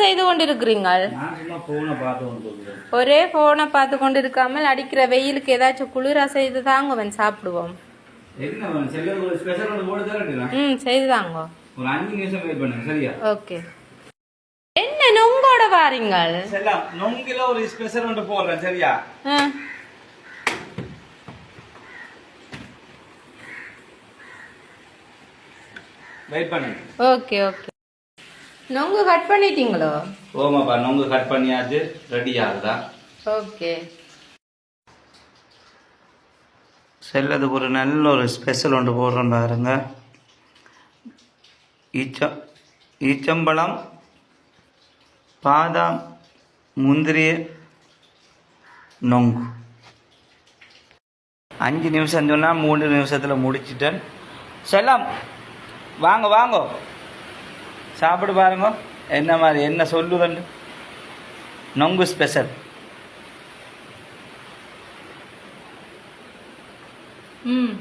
செய்து கொண்டிருக்கிறீங்கள் நான் சும்மா போனை பார்த்து கொண்டு இருக்கிறேன். ஒரே போனை பார்த்து கொண்டு இருக்காமல் அடிக்கிற வெயிலுக்கு ஏதாச்சும் குளிரா செய்து சாப்பிடுவோம். ஒன்று போட்டு தரட்டுங்களா ம் செய்து தாங்கோ. ஓகே. என்ன நுங்கோட வாரீங்கள்? நொங்கில ஒரு ஸ்பெஷல் ஒன்று போடுறேன் சரியா? வெயிட் பண்ணுங்க. Okay okay. நொங்கு கட் பண்ணிட்டீங்களோ? ஓமாப்பா நொங்கு கட் பண்ணியாச்சு. ரெடி ஆகுதா ஓகே. செல்லதுக்கு ஒரு நல்ல ஒரு ஸ்பெஷல் ஒன்று போடுறோம் பாருங்க. ஈச்சம் ஈச்சம்பழம் பாதாம் முந்திரி நொங்கு. அஞ்சு நிமிஷம் சொன்னால் மூணு நிமிஷத்தில் முடிச்சிட்டேன். செல்லம் வாங்க வாங்க. சாப்பிடு பாருங்க. என்ன மாதிரி என்ன சொல்லுதண்டு நொங்கு ஸ்பெஷல் ம்.